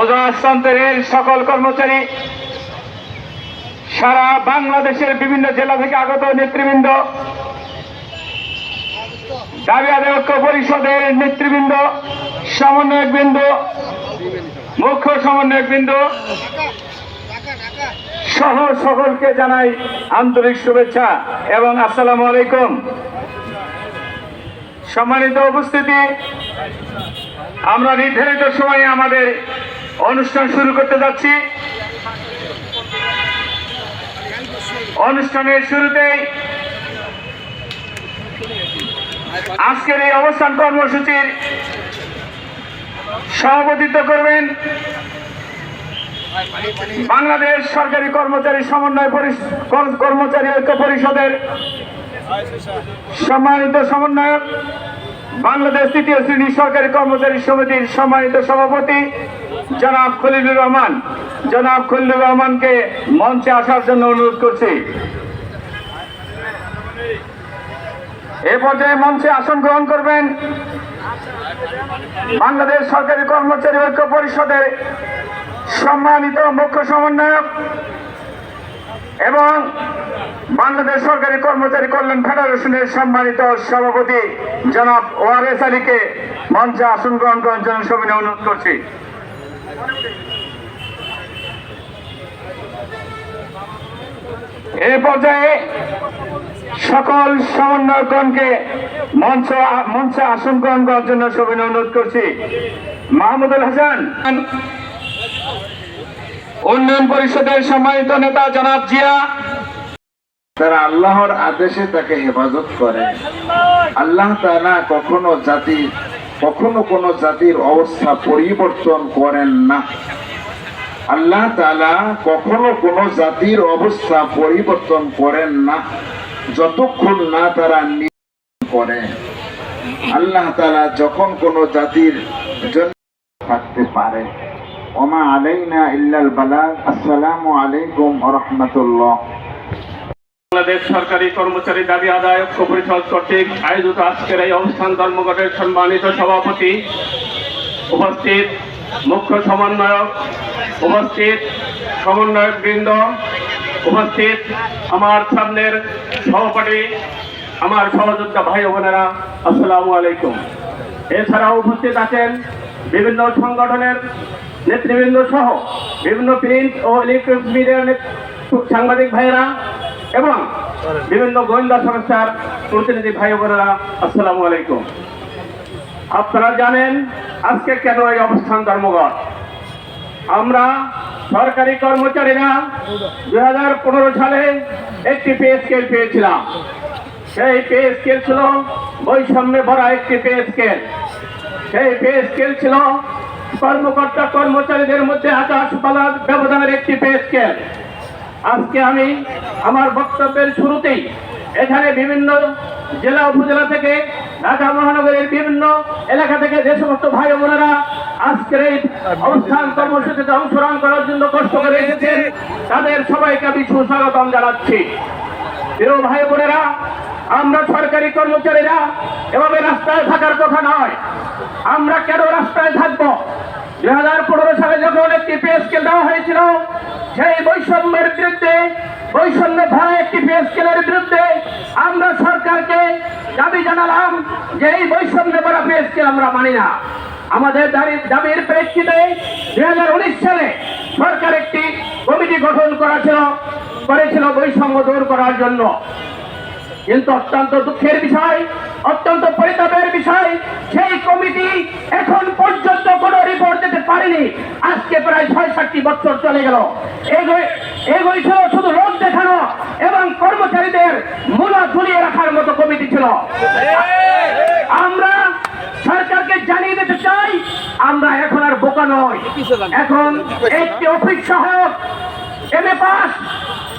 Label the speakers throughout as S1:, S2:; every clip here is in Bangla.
S1: ওজনাস্তান্তরের সকল কর্মচারী সারা বাংলাদেশের বিভিন্ন জেলা থেকে আগত নেতৃবৃন্দ, দাবি আদায় ঐক্য পরিষদের নেতৃবৃন্দ সমন্বয়কবৃন্দ মুখ্য সমন্বয়কবৃন্দ সহ সকলকে জানাই আন্তরিক শুভেচ্ছা এবং আসসালামু আলাইকুম। সম্মানিত উপস্থিতি, আমরা নির্ধারিত সময়ে আমাদের অনুষ্ঠান শুরু করতে যাচ্ছি। অনুষ্ঠানের শুরুতেই আজকের এই অবস্থান কর্মসূচির সভাপতিত্ব করবেন বাংলাদেশ সরকারি কর্মচারী সমন্বয় কর্মচারী ঐক্য পরিষদের সম্মানিত সমন্বয়ক, বাংলাদেশ তৃতীয় শ্রেণি সরকারি কর্মচারী সমিতির সম্মানিত সভাপতি জনাব খলিলুর রহমান, জনাব খলিলুর রহমানকে মঞ্চে আসার জন্য অনুরোধ করছি। এ পর্যায়ে মঞ্চে আসন গ্রহণ করবেন বাংলাদেশ সরকারি কর্মচারী ঐক্য পরিষদের সম্মানিত মুখ্য সমন্বয়ক এবং বাংলাদেশ সরকারি কর্মচারী কল্যাণ ফেডারেশনের সম্মানিত সভাপতি জনাব ওয়ারেস আলীকে মঞ্চে আসন গ্রহণ করার জন্য সবিনয় অনুরোধ করছি। এই পর্যায়ে সকল সমন্বয়কগণকে মঞ্চ মঞ্চে আসন গ্রহণ করার জন্য সবিনয় অনুরোধ করছি। মাহমুদুল হাসান, উন্নয়ন পরিষদের সম্মানিত নেতা জনাব জিয়া।
S2: তারা আল্লাহর আদেশে তাকে হেফাজত করে। আল্লাহ তারা কখনো জাতি কখনো কোনো জাতির অবস্থা পরিবর্তন করেন না। আল্লাহ তালা কখনো কোনো জাতির অবস্থা পরিবর্তন করেন না। যতক্ষণ না তারা করে। আল্লাহ তালা যখন কোনো জাতির জন্য থাকতে পারে। ওমা আলাইনা ইল্লাল বালাগ। আসসালামু আলাইকুম রাহমাতুল্লাহ।
S1: বাংলাদেশ সরকারি কর্মচারী দাবি আদায় ঐক্য পরিষদ কর্তৃক আয়োজিত আজকের এই অবস্থান ধর্মঘটের সম্মানিত সভাপতি উপস্থিত মুখ্য সমন্বয়ক উপস্থিত সমন্বয়ক বৃন্দ উপস্থিত আমার সামনের সহপাঠী, আমার সহযোদ্ধা ভাই বোনেরা, আসসালামু আলাইকুম। এছাড়াও উপস্থিত আছেন বিভিন্ন সংগঠনের নেতৃবৃন্দ সহ বিভিন্ন প্রিন্ট ও ইলেকট্রনিক্স মিডিয়ার সাংবাদিক ভাইয়েরা এবং বিভিন্ন গোয়েন্দা সংস্থার প্রতিনিধি ভাই বোনেরা, আসসালামু আলাইকুম। আপনারা জানেন আজকে কেন এই অবস্থান ধর্মঘট? আমরা সরকারি কর্মচারীরা দুই হাজার পনেরো সালে একটি পে স্কেল পেয়েছিলাম। সেই পে স্কেল ছিল বৈষম্যে ভরা একটি পে স্কেল। সেই পে স্কেল ছিল কর্মকর্তা কর্মচারীদের মধ্যে আকাশ পালার ব্যবধানের একটি পে স্কেল। আজকে আমি আমার বক্তব্যের শুরুতেই এখানে বিভিন্ন জেলা উপজেলা থেকে ঢাকা মহানগরের বিভিন্ন এলাকা থেকে যে সমস্ত ভাই বোনেরা আজকের এই অবস্থান কর্মসূচিতে অংশগ্রহণ করার জন্য কষ্ট করে এসেছেন, তাদের সবাইকে আমি সুস্বাগতম জানাচ্ছি। প্রিয় ভাই বোনেরা, আমরা সরকারি কর্মচারীরা এভাবে রাস্তায় থাকার কথা নয়। আমরা কেন রাস্তায় থাকব? দুই হাজার পনেরো সালে যখন একটি পে স্কেল দেওয়া হয়েছিল সেই বৈষম্যের বিরুদ্ধে, বৈষম্য ভরা একটি পে স্কেলের বিরুদ্ধে আমরা সরকারকে দাবি জানালাম যে এই বৈষম্য ভরা পে স্কেল আমরা মানি না। আমাদের দাবি- দাবির প্রেক্ষিতে দুই হাজার উনিশ সালে সরকার একটি কমিটি গঠন করা ছিল করেছিল বৈষম্য দূর করার জন্য। কিন্তু অত্যন্ত দুঃখের বিষয়, অত্যন্ত পরিতাপের বিষয়, সেই কমিটি এখন পর্যন্ত কোনো রিপোর্ট দিতে পারেনি। আজকে প্রায় ছয় সাতটি বছর চলে গেল। এগোই ছিল শুধু লোক দেখানো এবং কর্মচারীদের মূলা ঝুলিয়ে রাখার মতো কমিটি ছিল। আমরা সরকারকে জানিয়ে দিতে চাই, আমরা এখন আর বোকা নয় এখন একটি অফিস সহায়ক M A pass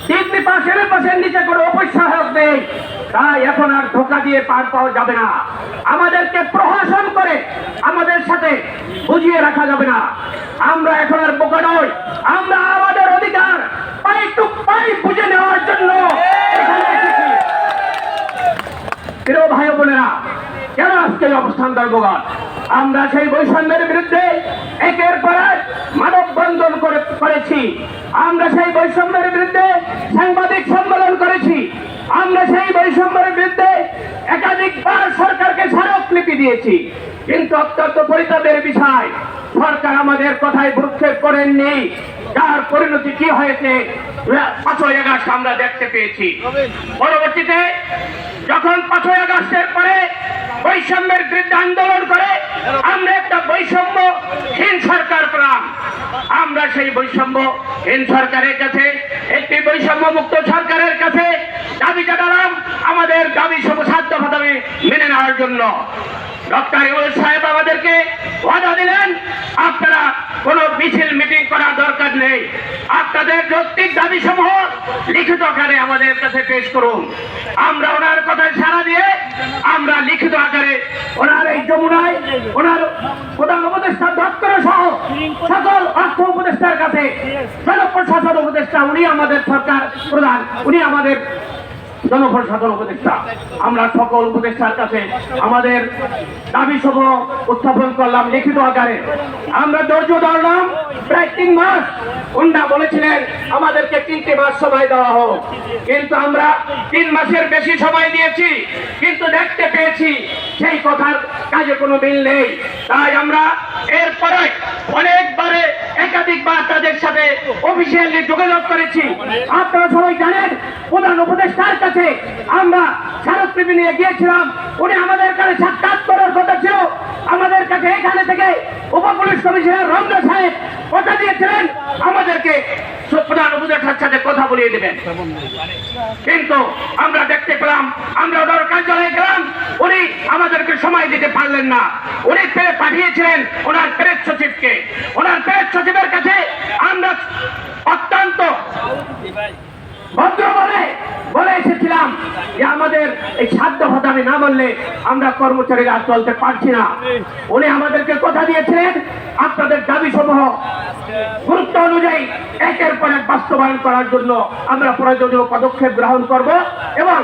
S1: degree pass M A নিচে কোনো অফিস নেই। তাই এখন আর ধোকা দিয়ে পার পাওয়া যাবে না। আমাদেরকে প্রহসন করে আমাদের সাথে বুঝিয়ে রাখা যাবে না। আমরা এখন আর বোকা নই। আমরা আমাদের অধিকার পাই টু পাই বুঝে নেওয়ার জন্য প্রিয় ভাই বোনেরা, কেন আজকে অবস্থান ধর্মঘট আমরা সেই বৈষম্যের বিরুদ্ধে একের পর এক করেছি। আমরা সেই বৈষম্যের বিরুদ্ধে সাংবাদিক সম্মেলন করেছি। আমরা সেই বৈষম্যের বিরুদ্ধে একাধিকবার সরকারকে স্মারকলিপি দিয়েছি। কিন্তু অত্যন্ত পরিতাপের বিষয় সরকার আমাদের কথায় ভ্রুক্ষেপ করেননি। যার পরিণতি কি হয়েছে? পাঁচই আগস্ট আমরা দেখতে পেয়েছি। পরবর্তীতে যখন পাঁচই আগস্টের পরে বৈষম্যের বিরুদ্ধে আন্দোলন করে, আমরা একটা বৈষম্যহীন সরকার পেলাম। আমরা সেই বৈষম্যহীন সরকারের কাছে, একটি বৈষম্য মুক্ত সরকারের কাছে দাবি জানালাম আমাদের দাবি সব সাধ্য দাবি মেনে নেওয়ার জন্য। ডক্টর ইউনুস সাহেব আমাদেরকে ওয়াদা দিলেন, আপনারা কোনো মিছিল, মিটিং করার দরকার নেই। আপনাদের যৌক্তিক দাবি সমূহ লিখিত আকারে আমাদের কাছে পেশ করুন। আমরা ওনার কথায় সাড়া দিয়ে আমরা লিখিত আকারে ওনার এই যমুনায়, ওনার প্রধান উপদেষ্টা দপ্তর সহ সকল অর্থ উপদেষ্টার কাছে প্রশাসন উপদেষ্টা, উনি আমাদের সরকার প্রধান, উনি আমাদের জনপ্রশাসন উপদেষ্টা। আমরা সকল উপদেষ্টার কাছে আমাদের দাবি সমূহ উত্থাপন করলাম লিখিত আকারে। আমরা ধৈর্য ধরলাম। প্রায় তিন মাস উন্ডা বলেছিলেন, আমাদেরকে তিনটি মাস সময় দেওয়া হোক। কিন্তু আমরা তিন মাসের বেশি সময় দিয়েছি, কিন্তু দেখতে পেয়েছি সেই কথার কাজে কোনো মিল নেই। তাই আমরা এরপরে অনেকবারে একাধিকবার তাদের সাথে অফিসিয়ালি যোগাযোগ করেছি। আপনারা সবাই জানেন, প্রধান উপদেষ্টার কাছে আমরা স্মারকলিপি নিয়ে গিয়েছিলাম। উনি আমাদের কাছে সাক্ষাৎ করার কথা ছিল। আমাদের কাছে এখানে থেকে উপপুলিশ কমিশনার রমজা সাহেব কথা দিয়েছিলেন। আমাদেরকে প্রধান উপদেষ্টার সাথে কথা বলিয়ে দেবেন। কিন্তু আমরা দেখতে পেলাম, আমরা ওনার কার্যালয়ে গেলাম। উনি আমাদেরকে সময় দিতে পারলেন না। উনি পেরে পাঠিয়েছিলেন ওনার প্রেস সচিবকে। ওনার প্রেস সচিবের কাছে আমরা অত্যন্ত ভদ্র বলে বলে এসেছিলাম যে আমাদের এই সাধ্য ভাতা না বললে আমরা কর্মচারীরা চলতে পারছি না। উনি আমাদেরকে কথা দিয়েছিলেন, আপনাদের দাবি সমূহ গুরুত্ব অনুযায়ী একের পর এক বাস্তবায়ন করার জন্য আমরা প্রয়োজনীয় পদক্ষেপ গ্রহণ করব এবং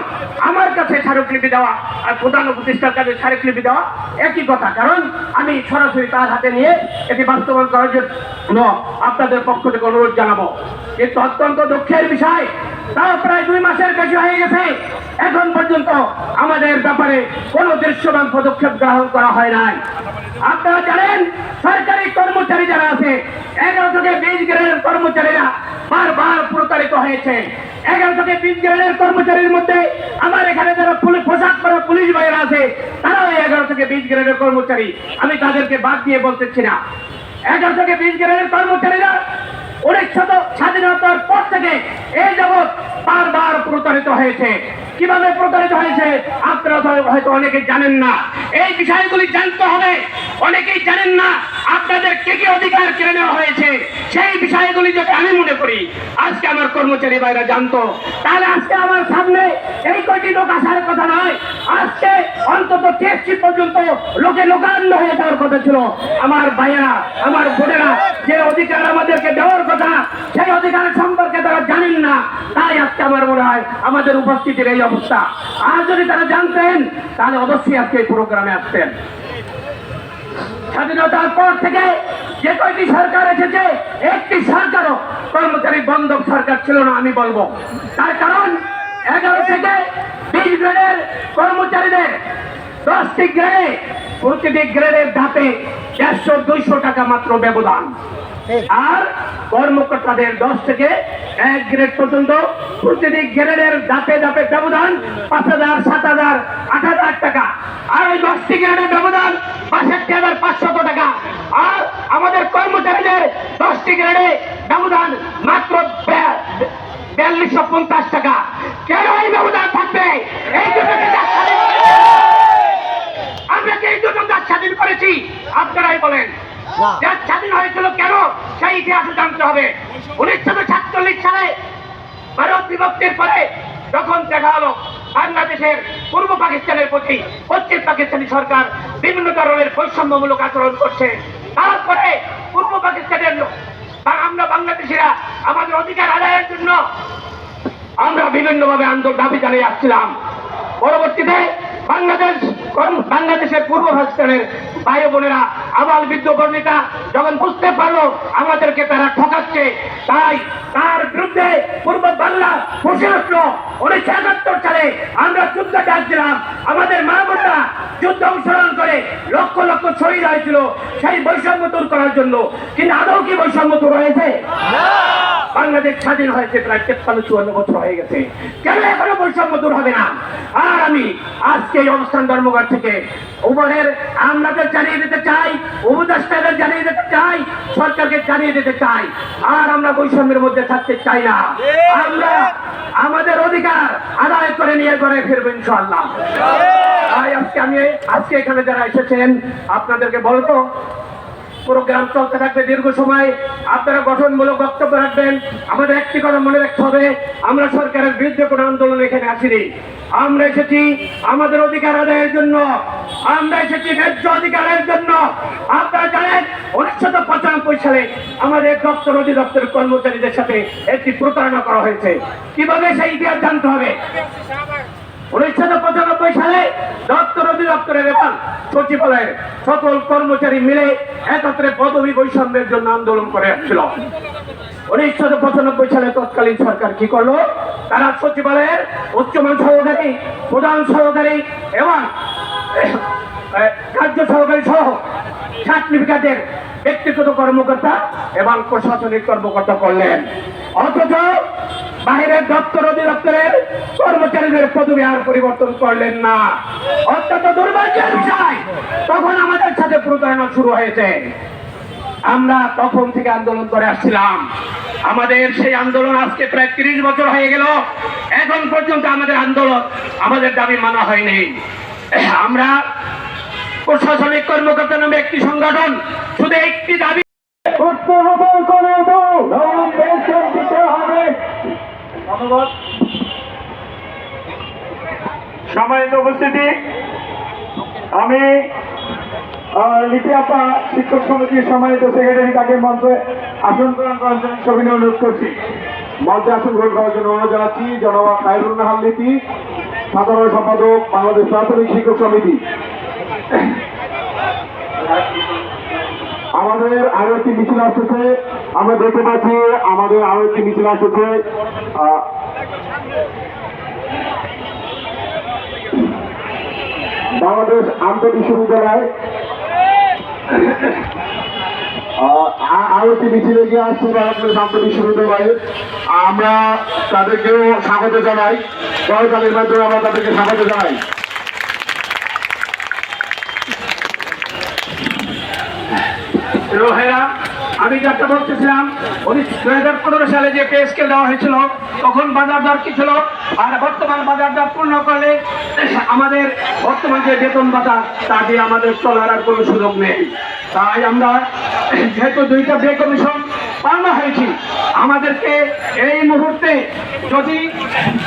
S1: আমার কাছে স্মারকলিপি দেওয়া আর প্রধান উপদেষ্টার কাছে স্মারকলিপি দেওয়া একই কথা। কারণ আমি সরাসরি তার হাতে নিয়ে এটি বাস্তবায়ন করার জন্য আপনাদের পক্ষ থেকে অনুরোধ জানাব কিন্তু অত্যন্ত দুঃখের বিষয় তাও প্রায় দুই মাসের বেশি হয়ে গেছে। এখন পর্যন্ত আমাদের ব্যাপারে কোনো দৃশ্যমান পদক্ষেপ গ্রহণ করা হয় নাই। আপনারা জানেন, সরকারি কর্মচারী যারা আছে, এগারো থেকে বিশ গ্রেডের কর্মচারীরা বারবার প্রতারিত হয়েছে। এগারো থেকে বিশ গ্রেডের কর্মচারীর মধ্যে আমার এখানে যারা পুলিশ পোশাক পরা পুলিশ ভাইয়েরা আছে, তারাও এগারো থেকে বিশ গ্রেডের কর্মচারী। আমি তাদেরকে বাদ দিয়ে বলতেছি না। এগারো থেকে বিশ গ্রেডের কর্মচারীরা উনিশশো স্বাধীনতার পর থেকে এই জগৎ বারবার প্রতারিত হয়েছে। কীভাবে প্রতারিত হয়েছে? আপনারা হয়তো অনেকে জানেন না। এই বিষয়গুলি জানতে হবে। অনেকেই জানেন না। আপনাদের কে কি অধিকার কেড়ে নেওয়া হয়েছে? সেই বিষয়গুলি যদি আমি মনে করি, আজকে আমার কর্মচারী ভাইরা জানতো। তাহলে আজকে আমার সামনে এই কয়টি লোক আসার কথা নয়, আজকে অন্তত টেস্টি পর্যন্ত লোকে লোকান্ন হয়ে যাওয়ার কথা ছিল। আমার ভাইয়েরা, আমার বোনেরা, যে অধিকার আমাদেরকে দেওয়ার কথা, সেই অধিকার সম্পর্কে তারা জানেন না। তাই আজকে আমার মনে হয় আমাদের উপস্থিতির এই অবস্থা। আর যদি তারা জানতেন, তাহলে অবশ্যই আজকে এই প্রোগ্রামে আসতেন। স্বাধীনতার পর থেকে যে কয়টি সরকার এসেছে, একটি সরকারও কর্মচারী বন্ধক সরকার ছিল না, আমি বলব। তার কারণ, এগারো থেকে বিশ গ্রেডের কর্মচারীদের দশটি গ্রেডে, প্রতিটি গ্রেডের ধাপে দেড়শো, দুইশো টাকা মাত্র ব্যবধান। আর কর্মকর্তাদের দশ থেকে এক গ্রেড পর্যন্ত প্রতিটি গ্রেডের ধাপে ধাপে ব্যবধান পাঁচ হাজার, সাত হাজার, আট হাজার টাকা। আর ওই দশটি গ্রেডের ব্যবধান বাষট্টি হাজার পাঁচশত টাকা। আর আমাদের কর্মচারীদের দশটি গ্রেডে ব্যবধান মাত্র বিয়াল্লিশশো পঞ্চাশ টাকা। কেন এই ব্যবধান থাকবে? এই আমরা যে এই দুটো স্বাধীন করেছি? আপনারাই বলেন। দেশ স্বাধীন হয়েছিল কেন? সেই ইতিহাসে জানতে হবে। উনিশশো সাতচল্লিশ সালে ভারত বিভক্তির পরে যখন দেখা হলো বাংলাদেশের পূর্ব পাকিস্তানের প্রতি, পশ্চিম পাকিস্তানি সরকার বিভিন্ন ধরনের বৈষম্যমূলক আচরণ করছে, তারপরে পূর্ব পাকিস্তানের আমরা বাংলাদেশিরা আমাদের অধিকার আদায়ের জন্য আমরা বিভিন্নভাবে আন্দোলন দাবি জানিয়ে আসছিলাম। পরবর্তীতে বাংলাদেশ বাংলাদেশের পূর্ব পাকিস্তানের ভাই বোনেরা, আবাল বৃদ্ধ কর্মীটা যখন বুঝতে পারল আমাদেরকে তারা ঠকাচ্ছে, তাই তার বিরুদ্ধে পূর্ব বাংলা বসে আসলো। উনিশশো একাত্তর সালে আমরা যুদ্ধ ডাক আমাদের মা বোনরা যুদ্ধ অংশগ্রহণ করে লক্ষ লক্ষ শহীদ হয়েছিল সেই বৈষম্য দূর করার জন্য। কিন্তু আদৌ কি বৈষম্য দূর হয়েছে? বাংলাদেশ স্বাধীন হয়েছে, প্রায় তেপ্পান্ন, চুয়ান্ন বছর হয়ে গেছে। কেন এখনও বৈষম্য দূর হবে না? আর আমি আজকে এই অবস্থান ধর্মঘট থেকে উভয়ের আমলাদের জানিয়ে দিতে চাই উপদেষ্টাদের জানিয়ে দিতে চাই সরকারকে জানিয়ে দিতে চাই। আর আমরা বৈষম্যের মধ্যে থাকতে চাই না। আমরা আমাদের অধিকার আদায় করে নিয়ে করে ফিরবো ইনশাল্লাহ তাই আজকে আমি আজকে এখানে যারা এসেছেন আপনাদেরকে বলতো প্রোগ্রাম চলতে থাকবে দীর্ঘ সময়। আপনারা গঠনমূলক বক্তব্য রাখবেন। আমাদের একটি কথা মনে রাখতে হবে, আমরা সরকারের বিরুদ্ধে কোনো আন্দোলন এখানে আসিনি। আমরা এসেছি আমাদের অধিকার আদায়ের জন্য। আমরা এসেছি ন্যায্য অধিকারের জন্য। আপনারা জানেন, উনিশশো পঁচানব্বই সালে আমাদের দপ্তর অধিদপ্তরের কর্মচারীদের সাথে একটি প্রতারণা করা হয়েছে। কীভাবে সেই ইতিহাস জানতে হবে উনিশশো পঁচানব্বই সালে দপ্তর এবং সচিবালয়ের সকল কর্মচারী মিলে একত্রে পদবী বৈষম্যের জন্য আন্দোলন করে আসছিল। উনিশশো পঁচানব্বই সালে তৎকালীন সরকার কি করল? তারা সচিবালয়ের উচ্চমান সহকারী, প্রধান সহকারী এবং কার্য সহকারী সহ সার্টিফিকেটের ব্যক্তিগত কর্মকর্তা এবং প্রশাসনিক কর্মকর্তা করলেন। অথচ বাইরের দপ্তর অধিদপ্তরের কর্মচারীদের পদবি আর পরিবর্তন করলেন না। অত্যন্ত দুর্ভাগ্যের বিষয়, তখন আমাদের সাথে প্রতারণা শুরু হয়েছে। আমরা তখন থেকে আন্দোলন করে আসছিলাম। আমাদের সেই আন্দোলন আজকে প্রায় তিরিশ বছর হয়ে গেল। এখন পর্যন্ত আমাদের আন্দোলন আমাদের দাবি মানা হয়নি। আমরা প্রশাসনিক কর্মকর্তা নামে একটি সংগঠন শুধু একটি দাবি করতে হবে করে দিতে হবে। ধন্যবাদ
S3: সম্মানিত উপস্থিতি আমি আহ, লিপি আপা শিক্ষক সমিতির সম্মানিত সেক্রেটারি তাকে মঞ্চে আসন গ্রহণ করার জন্য সবিনয় অনুরোধ করছি। মঞ্চে আসন গ্রহণ করার জন্য অনুরোধ জানাচ্ছি জনবা খায়রুল নাহার লিপি সাধারণ সম্পাদক বাংলাদেশ প্রাথমিক শিক্ষক সমিতি। আমাদের আরও একটি মিছিল আসতেছে আমরা দেখতে পাচ্ছি আমাদের আরও একটি মিছিল আসতেছে বাংলাদেশ আন্ত বিশ্ববিদ্যালয় আরও একটি মিছিলে গিয়ে আসছে বাংলাদেশ আন্ত বিশ্ববিদ্যালয়ে। আমরা তাদেরকেও স্বাগত জানাই। করতালির মাধ্যমে আমরা তাদেরকে স্বাগত জানাই।
S1: রোহেরা আমি যাকে বলতেছিলাম উনি দুই হাজার পনেরো সালে যে পে স্কেল দেওয়া হয়েছিল, তখন বাজার দর কি ছিল? আর বর্তমান বাজার দর পূর্ণ করলে আমাদের বর্তমান যে বেতন ভাতা, তা দিয়ে আমাদের চলার আর কোনো সুযোগ নেই। তাই আমরা যেহেতু দুইটা বে কমিশন পাওনা হয়েছি, আমাদেরকে এই মুহূর্তে যদি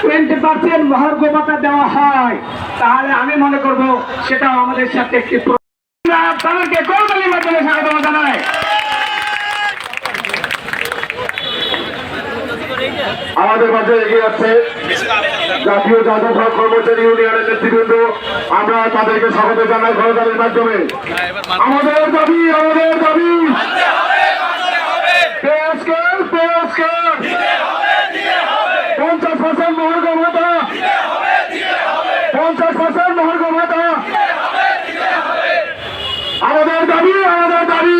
S1: টোয়েন্টি পার্সেন্ট মহার্ঘ ভাতা দেওয়া হয়, তাহলে আমি মনে করব সেটাও আমাদের সাথে একটি তাদেরকে মাধ্যমে স্বাগত জানাই
S3: আমাদের মাঝে এগিয়ে যাচ্ছে। জাতীয় জাদুঘর কর্মচারী ইউনিয়নের নেতৃবৃন্দ, আমরা তাদেরকে স্বাগত জানাই করতালির মাধ্যমে। আমাদের দাবি আমাদের দাবি পে স্কেল, পে স্কেল। পঞ্চাশ পার্সেন্ট মহার্ঘ ভাতা পঞ্চাশ পার্সেন্ট মহার্ঘ ভাতা আমাদের দাবি আমাদের দাবি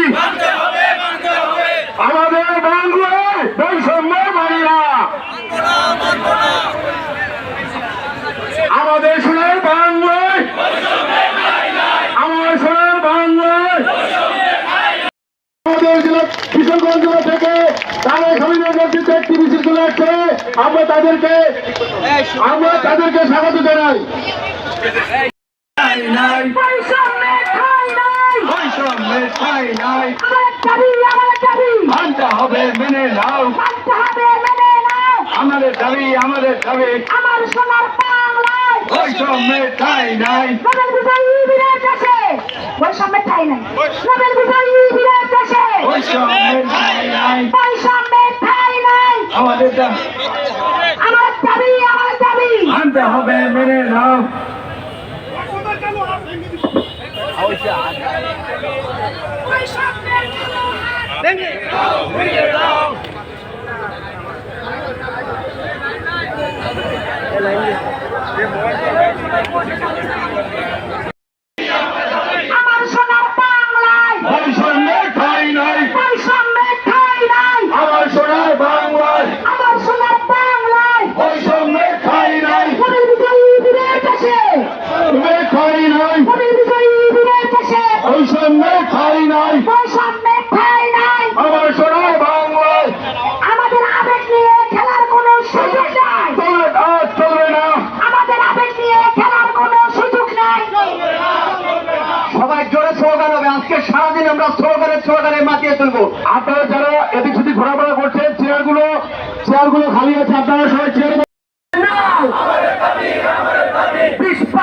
S3: আমাদের বাংলায় বৈষম্য মানি না আমাদের সোনার বাংলায় আমার সোনার বাংলায় আমাদের জেলা কিশোরগঞ্জ জেলা থেকে তারা স্বামীদের নেতৃত্বে একটি মিছিল চলে আসছে আমরা তাদেরকে আমরা তাদেরকে স্বাগত জানাই। হবে মেনে নাও
S1: মানতে হবে মেনে নাও।
S3: আমাদের দাবি আমাদের দাবি।
S1: আমার সোনার বাংলায়
S3: বৈষম্যে ঠাঁই নাই।
S1: নোবেল বিজয়ী বীরের দেশে বৈষম্যে ঠাঁই নাই নোবেল বিজয়ী বীরের দেশে
S3: বৈষম্যে ঠাঁই নাই
S1: বৈষম্যে ঠাঁই নাই।
S3: আমাদের
S1: আমার দাবি আমার দাবি।
S3: আনতে হবে মেনে নাও।
S4: আমার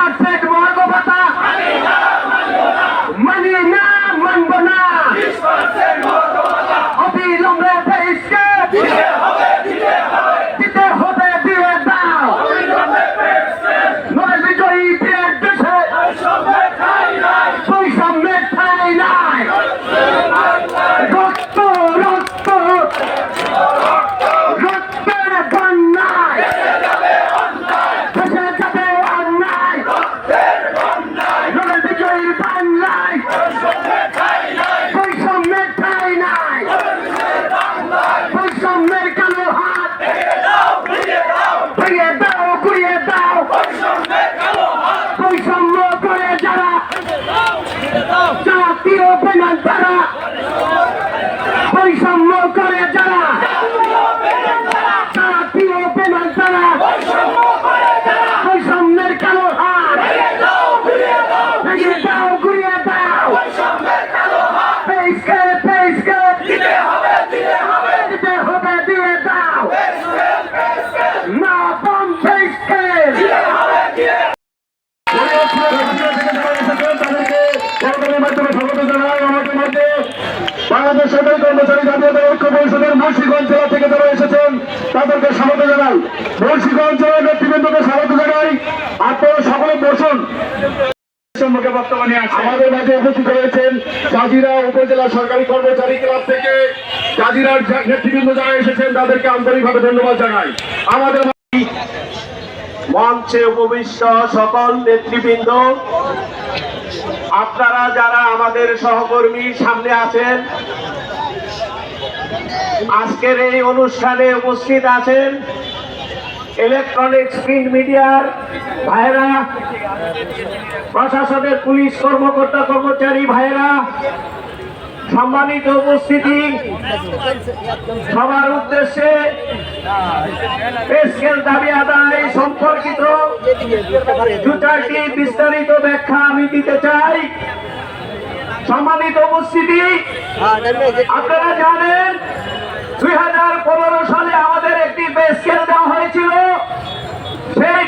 S5: বিশ পার্সেন্ট মর্গ ভাতা মানি না মানব না অবিলম্বে পেয়েছে দিতে হবে দিয়ে দাও নয় বিজয়ী বীরের দেশে বৈষম্যের ঠাই নাই রক্ত রক্ত রক্তের বন্যায় ভেসে যাবে অন্যায় নয় বিজয়ী বাংলায় বৈষম্যের ঠাই নাই বৈষম্যের কালো হাত ভেঙে দাও ঘুরিয়ে দাও বৈষম্য করে যারা যারা তারা বৈষম্য করে যারা জাতীয় পেনাল তারা বৈষম্যের কালো হাত ভেঙে দাও ঘুরিয়ে দাও পেইসকে পেইসকে দিতে হবে দিয়ে দাও না বম পেইসকে
S6: বাংলাদেশ সরকারি কর্মচারী জাতীয় ঐক্য পরিষদের মুন্সিগঞ্জ জেলা থেকে যারা এসেছেন তাদেরকে স্বাগত জানাই মুন্সিগঞ্জ জেলার নেতৃবৃন্দকে স্বাগত জানাই। আপনারা সকলে বসুন। সম্মুখে বক্তব্য নিয়ে আসেন। আমাদের মাঝে উপস্থিত রয়েছেন জাজিরা উপজেলা সরকারি কর্মচারী ক্লাব থেকে জাজিরার নেতৃবৃন্দ যারা এসেছেন তাদেরকে আন্তরিকভাবে ধন্যবাদ জানাই। আমাদের মঞ্চে উপবিষ্ট সকল নেতৃবৃন্দ আপনারা যারা আমাদের সহকর্মী সামনে আছেন আজকের এই অনুষ্ঠানে উপস্থিত আছেন ইলেকট্রনিক্স প্রিন্ট মিডিয়ার ভাইরা প্রশাসনের পুলিশ কর্মকর্তা কর্মচারী ভাইরা সম্মানিত উপস্থিতি। সবার উদ্দেশ্যে দাবি আদায় সম্পর্কিত দু চারটি বিস্তারিত ব্যাখ্যা আমি দিতে চাই। সম্মানিত উপস্থিতি, আপনারা জানেন, দুই হাজার পনেরো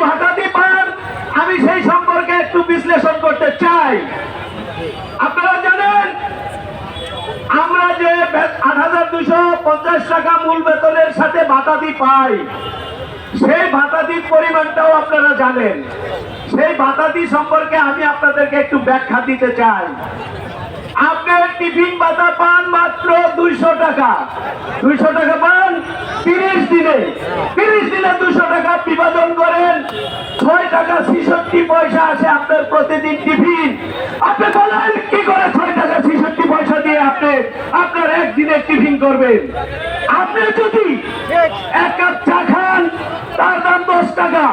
S6: কি পান, আমি সেই সম্পর্কে একটু বিশ্লেষণ করতে চাই। আপনারা জানেন, আমরা যে আট হাজার দুইশো পঞ্চাশ টাকা মূল বেতনের সাথে ভাতাদি পাই, সেই ভাতাদির পরিমাণটাও আপনারা জানেন। সেই ভাতাদি সম্পর্কে আমি আপনাদেরকে একটু ব্যাখ্যা দিতে চাই। আপনার টিফিন ভাতা পান মাত্র দুইশো টাকা। দুইশো টাকা পান, তিরিশ দিনে। তিরিশ দিনে দুশো টাকা বিভাজন করেন। ছয় টাকা ছিষট্টি পয়সা আছে আপনার প্রতিদিন টিফিন। আপনি বলেন, কি করে ছয় টাকা ছিষট্টি পয়সা দিয়ে আপনি আপনার একদিনের টিফিন করবেন? আপনি যদি এক কাপ চা খান, তার দাম দশ টাকা।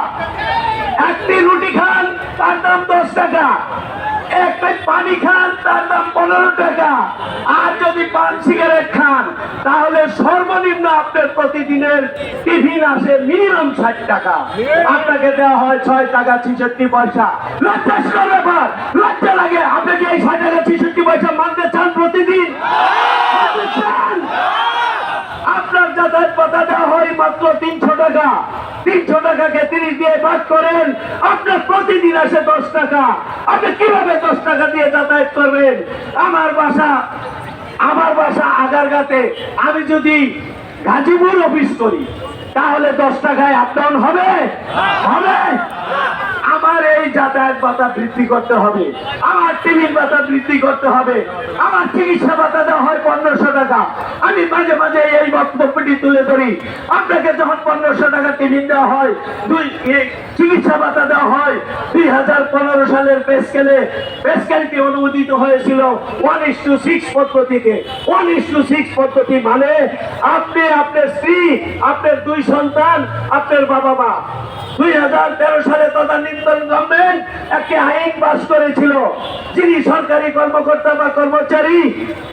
S6: একটি রুটি খান, তার দাম দশ টাকা। এক পানি খান, তার দাম পনেরো টাকা। আর যদি পান সিগারেট খান, তাহলে সর্বনিম্ন আপনার প্রতিদিনের টিফিন আসে মিনিমাম ষাট টাকা। আপনাকে দেওয়া হয় ছয় টাকা ছিষট্টি পয়সা। লজ্জাস্কর ব্যাপার, লজ্জা লাগে। আপনি কি এই ছয় টাকা ছিষট্টি পয়সা মানতে চান প্রতিদিন? যাতায়াত পাতা দেওয়া হয় মাত্র তিনশো টাকা। তিনশো টাকাকে তিরিশ দিয়ে বাদ করেন। আপনার প্রতিদিন আসে দশ টাকা। আপনি কীভাবে দশ টাকা দিয়ে যাতায়াত করবেন? আমার বাসা আমার বাসা আগারগাতে। আমি যদি গাজীপুর অফিস করি তাহলে দশ টাকায় আপ ডাউন হবে? হবে। আমার এই যাতায়াত ভাতা বৃদ্ধি করতে হবে। আমার টিভির ভাতা বৃদ্ধি করতে হবে। আমার চিকিৎসা ভাতা দেওয়া হয় পনেরোশো টাকা। আমি মাঝে মাঝে এই বক্তব্যটি তুলে ধরি। আপনাকে যখন পনেরোশো টাকা টিফিন দেওয়া হয়, দুই চিকিৎসা ভাতা দেওয়া হয়, দুই হাজার পনেরো সালের পে স্কেলে পে স্কেলটি অনুমোদিত হয়েছিল ওয়ান ইস টু সিক্স পদ্ধতিতে। ওয়ান ইস টু সিক্স পদ্ধতি মানে আপনি, আপনার স্ত্রী, আপনার দুই সন্তান আপনার বাবা মা দুই হাজার তেরো সালে তদানীন্তন গভর্নমেন্ট একটি আইন পাস করেছিল। যিনি সরকারি কর্মকর্তা বা কর্মচারী,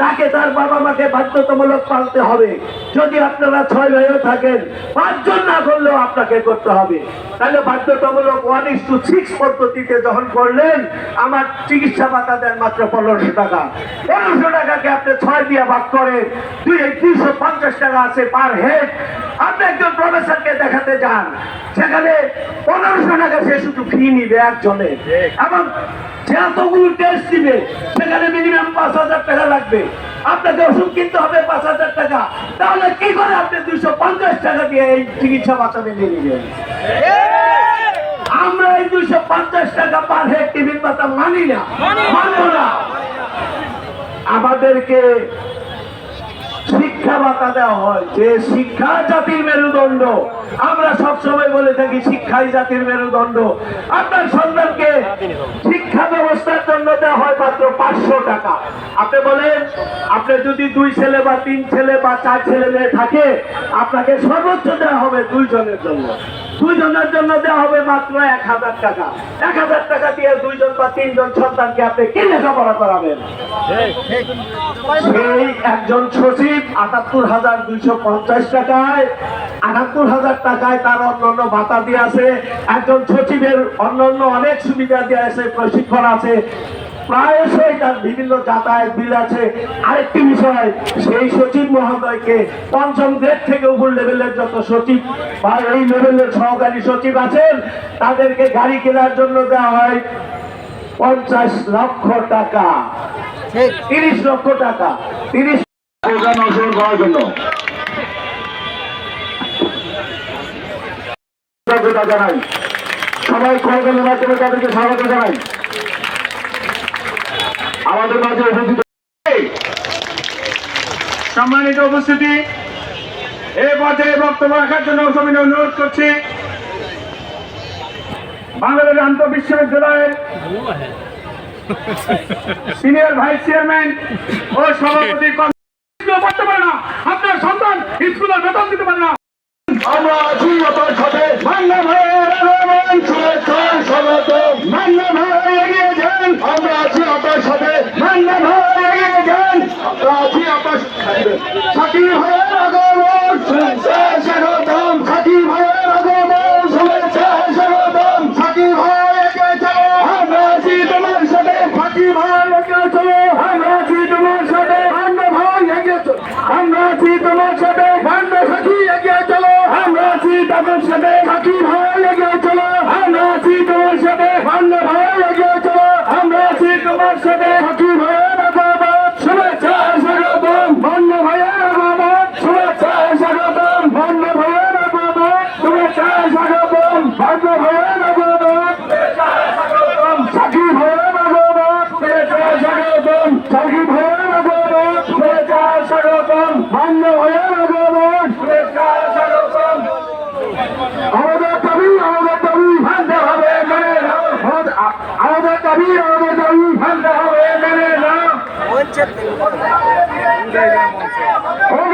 S6: তাকে তার বাবা মাকে বাধ্যতামূলক পালতে হবে। যদি আপনারা ছয় ভাইও থাকেন, পাঁচজন না করলেও আপনাকে করতে হবে। তাহলে বাধ্যতামূলক ওয়ান ইস টু সিক্স পদ্ধতিতে যখন করলেন, আমার চিকিৎসা ভাতা দেন মাত্র পনেরোশো টাকা। পনেরোশো টাকাকে আপনি ছয় দিয়ে ভাগ করেন দুই দুইশো পঞ্চাশ টাকা আছে পার হেড আপনি একজন প্রফেসরকে দেখাতে যান। সেখানে টাকা শুধু ফি নিবে একজনের এবং সে এতগুলো টেস্ট দিবে, সেখানে মিনিমাম পাঁচ হাজার টাকা লাগবে। আপনাকে ওষুধ কিনতে হবে পাঁচ হাজার টাকা। তাহলে কি করে আপনি দুইশো পঞ্চাশ টাকা দিয়ে এই চিকিৎসা বাঁচা মেনে নিবেন? আমরা এই দুইশো পঞ্চাশ টাকা পার হেড মানি না। মানব না। আমাদেরকে শিক্ষা ভাতা দেওয়া হয়। যে শিক্ষা জাতির মেরুদণ্ড। আমরা সবসময় বলে থাকি, শিক্ষাই জাতির মেরুদণ্ড। আপনার সন্তানকে শিক্ষা ব্যবস্থার জন্য দেওয়া হয় মাত্র পাঁচশো টাকা। আপনি বলেন, আপনি যদি দুই ছেলে বা তিন ছেলে বা চার ছেলে মেয়ে থাকে, আপনাকে সর্বোচ্চ দেওয়া হবে দুইজনের জন্য। দুইজনের জন্য দেওয়া হবে মাত্র এক হাজার টাকা। এক হাজার টাকা দিয়ে দুইজন বা তিনজন সন্তানকে আপনি কি লেখাপড়া করাবেন? সেই একজন সচিব আটাত্তর হাজার দুইশো পঞ্চাশ টাকায় আটাত্তর হাজার টাকায় তার অন্যান্য ভাতা দিয়ে আছে। একজন সচিবের অন্যান্য অনেক সুবিধা দিয়ে আছে প্রশিক্ষণ আছে। প্রায়শই তার বিভিন্ন যাতায়াত বিল আছে। আরেকটি বিষয় সেই সচিব মহোদয়কে পঞ্চম গ্রেড থেকে উপর লেভেলের যত সচিব বা এই লেভেলের সহকারী সচিব আছেন তাদেরকে গাড়ি কেনার জন্য দেওয়া হয় পঞ্চাশ লক্ষ টাকা। তিরিশ লক্ষ টাকা। তিরিশ
S3: অংশগ্রহণ করার জন্য। জানাই সবাই করবেন মাধ্যমে তাদেরকে স্বাগত জানাই। আমাদের মাঝে উপস্থিত
S7: সম্মানিত উপস্থিতি এ পর্যায়ে বক্তব্য রাখার জন্য সবাই অনুরোধ করছি। বাংলাদেশ আন্ত বিশ্ববিদ্যালয়ের সিনিয়র ভাইস চেয়ারম্যান ও সভাপতি
S1: ও